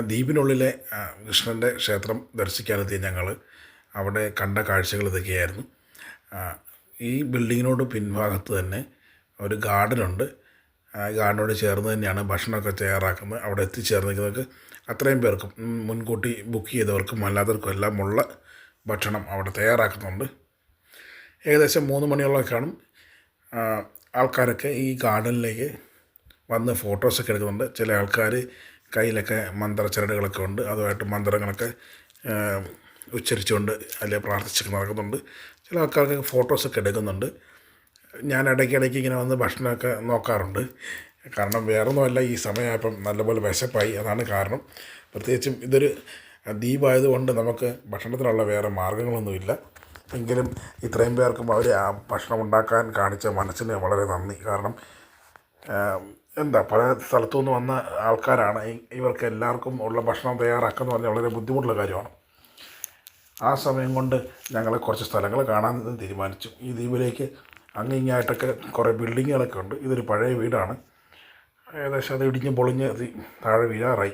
ദ്വീപിനുള്ളിലെ കൃഷ്ണന്റെ ക്ഷേത്രം ദർശിക്കാനെത്തിയ ഞങ്ങൾ അവിടെ കണ്ട കാഴ്ചകൾ ഇതൊക്കെയായിരുന്നു. ഈ ബിൽഡിങ്ങിനോട് പിൻഭാഗത്ത് തന്നെ ഒരു ഗാർഡനുണ്ട്. ആ ഗാർഡനോട് ചേർന്ന് തന്നെയാണ് ഭക്ഷണമൊക്കെ തയ്യാറാക്കുന്നത്. അവിടെ എത്തിച്ചേർന്നിരിക്കുന്നവർക്ക് അത്രയും പേർക്കും മുൻകൂട്ടി ബുക്ക് ചെയ്തവർക്കും അല്ലാത്തവർക്കും എല്ലാം ഉള്ള ഭക്ഷണം അവിടെ തയ്യാറാക്കുന്നുണ്ട്. ഏകദേശം മൂന്ന് മണിയോളം കാണും ആൾക്കാരൊക്കെ ഈ ഗാർഡനിലേക്ക് വന്ന് ഫോട്ടോസൊക്കെ എടുക്കുന്നുണ്ട്. ചില ആൾക്കാർ കയ്യിലൊക്കെ മന്ത്രച്ചരടുകളൊക്കെ ഉണ്ട്. അതുമായിട്ട് മന്ത്രങ്ങളൊക്കെ ഉച്ചരിച്ചുകൊണ്ട് അല്ലെങ്കിൽ പ്രാർത്ഥിച്ചൊക്കെ നടക്കുന്നുണ്ട്. ചില ആൾക്കാർക്ക് ഫോട്ടോസൊക്കെ എടുക്കുന്നുണ്ട്. ഞാൻ ഇടയ്ക്കിടയ്ക്ക് ഇങ്ങനെ വന്ന് ഭക്ഷണമൊക്കെ നോക്കാറുണ്ട്. കാരണം വേറൊന്നുമല്ല ഈ സമയമായപ്പം നല്ലപോലെ വിശപ്പായി. അതാണ് കാരണം. പ്രത്യേകിച്ചും ഇതൊരു ദ്വീപായതുകൊണ്ട് നമുക്ക് ഭക്ഷണത്തിനുള്ള വേറെ മാർഗങ്ങളൊന്നുമില്ല. എങ്കിലും ഇത്രയും പേർക്കും അവർ ആ ഭക്ഷണം ഉണ്ടാക്കാൻ കാണിച്ച മനസ്സിന് വളരെ നന്ദി. കാരണം എന്താ പല സ്ഥലത്തു നിന്ന് വന്ന ആൾക്കാരാണ്. ഇവർക്ക് എല്ലാവർക്കും ഉള്ള ഭക്ഷണം തയ്യാറാക്കുക എന്ന് പറഞ്ഞാൽ വളരെ ബുദ്ധിമുട്ടുള്ള കാര്യമാണ്. ആ സമയം കൊണ്ട് ഞങ്ങൾ കുറച്ച് സ്ഥലങ്ങൾ കാണാൻ തീരുമാനിച്ചു. ഈ ദ്വീപിലേക്ക് അങ്ങിങ്ങായിട്ടൊക്കെ കുറേ ബിൽഡിങ്ങുകളൊക്കെ ഉണ്ട്. ഇതൊരു പഴയ വീടാണ്. ഏകദേശം അത് ഇടിഞ്ഞ് പൊളിഞ്ഞ് താഴെ വീഴാറായി.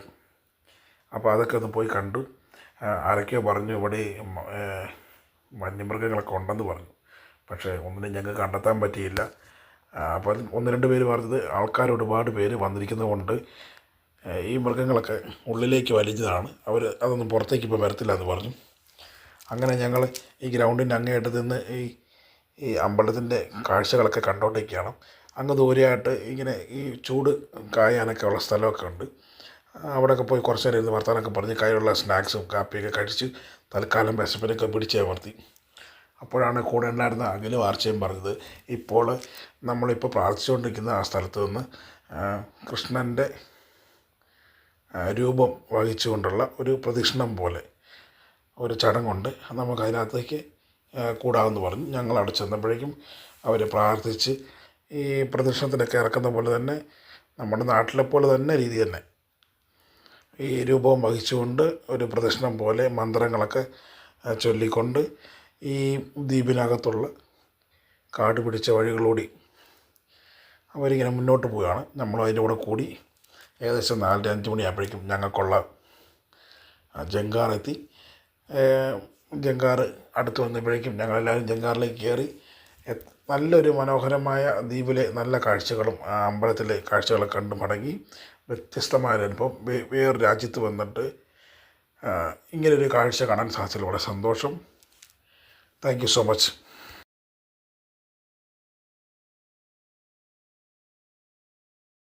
അപ്പോൾ അതൊക്കെ ഒന്ന് പോയി കണ്ടു. ആരൊക്കെയോ പറഞ്ഞു ഇവിടെ വന്യമൃഗങ്ങളൊക്കെ ഉണ്ടെന്ന് പറഞ്ഞു. പക്ഷേ ഒന്നിനും ഞങ്ങൾക്ക് കണ്ടെത്താൻ പറ്റിയില്ല. അപ്പോൾ അത് ഒന്ന് രണ്ട് പേര് പറഞ്ഞത് ആൾക്കാർ ഒരുപാട് പേര് വന്നിരിക്കുന്നത് കൊണ്ട് ഈ മൃഗങ്ങളൊക്കെ ഉള്ളിലേക്ക് വലിഞ്ഞതാണ്. അവർ അതൊന്നും പുറത്തേക്ക് ഇപ്പോൾ വരത്തില്ല എന്ന് പറഞ്ഞു. അങ്ങനെ ഞങ്ങൾ ഈ ഗ്രൗണ്ടിന്റെ അങ്ങേയറ്റത്ത് നിന്ന് ഈ ഈ അമ്പലത്തിന്റെ കാഴ്ചകളൊക്കെ കണ്ടോണ്ടിരിക്കുകയാണ്. അങ്ങ് ദൂരെയായിട്ട് ഇങ്ങനെ ഈ ചൂട് കായാനൊക്കെ ഉള്ള സ്ഥലമൊക്കെ ഉണ്ട്. അവിടെയൊക്കെ പോയി കുറച്ച് നേരം ഇരുന്ന് വർത്താനൊക്കെ പറഞ്ഞ് കയ്യിലുള്ള സ്നാക്സും കാപ്പിയൊക്കെ കഴിച്ച് തൽക്കാലം വിശപ്പിനൊക്കെ പിടിച്ച് അമർത്തി. അപ്പോഴാണ് കൂടെ ഉണ്ടായിരുന്ന അഖിലും ആർച്ചയും പറഞ്ഞത് ഇപ്പോൾ നമ്മളിപ്പോൾ പ്രാർത്ഥിച്ചുകൊണ്ടിരിക്കുന്ന ആ സ്ഥലത്ത് നിന്ന് കൃഷ്ണന്റെ രൂപം വഹിച്ചുകൊണ്ടുള്ള ഒരു പ്രദക്ഷിണം പോലെ ഒരു ചടങ്ങുണ്ട്. നമുക്ക് അതിനകത്തേക്ക് കൂടാമെന്ന് പറഞ്ഞു. ഞങ്ങൾ അവിടെ ചെന്നപ്പോഴേക്കും അവർ പ്രാർത്ഥിച്ച് ഈ പ്രദക്ഷിണത്തിനൊക്കെ ഇറക്കുന്ന പോലെ തന്നെ നമ്മുടെ നാട്ടിലെ പോലെ തന്നെ രീതി തന്നെ. ഈ രൂപം വഹിച്ചുകൊണ്ട് ഒരു പ്രദക്ഷിണം പോലെ മന്ത്രങ്ങളൊക്കെ ചൊല്ലിക്കൊണ്ട് ഈ ദ്വീപിനകത്തുള്ള കാട് പിടിച്ച വഴികളിലൂടെ അവരിങ്ങനെ മുന്നോട്ട് പോവുകയാണ്. നമ്മൾ അതിന്റെ കൂടെ കൂടി ഏകദേശം നാലര അഞ്ച് മണിയാകുമ്പോഴേക്കും ഞങ്ങൾക്കുള്ള ജങ്കാറെത്തി ജങ്കാർ അടുത്ത് വന്നപ്പോഴേക്കും ഞങ്ങളെല്ലാവരും ജങ്കാറിലേക്ക് കയറി നല്ലൊരു മനോഹരമായ ദ്വീപിലെ നല്ല കാഴ്ചകളും ആ അമ്പലത്തിലെ കാഴ്ചകളൊക്കെ കണ്ട് മടങ്ങി. വ്യത്യസ്തമായ ഒരു അനുഭവം വേറൊരു രാജ്യത്ത് വന്നിട്ട് ഇങ്ങനൊരു കാഴ്ച കാണാൻ സാധിച്ചതിൽ വളരെ സന്തോഷം. Thank you so much.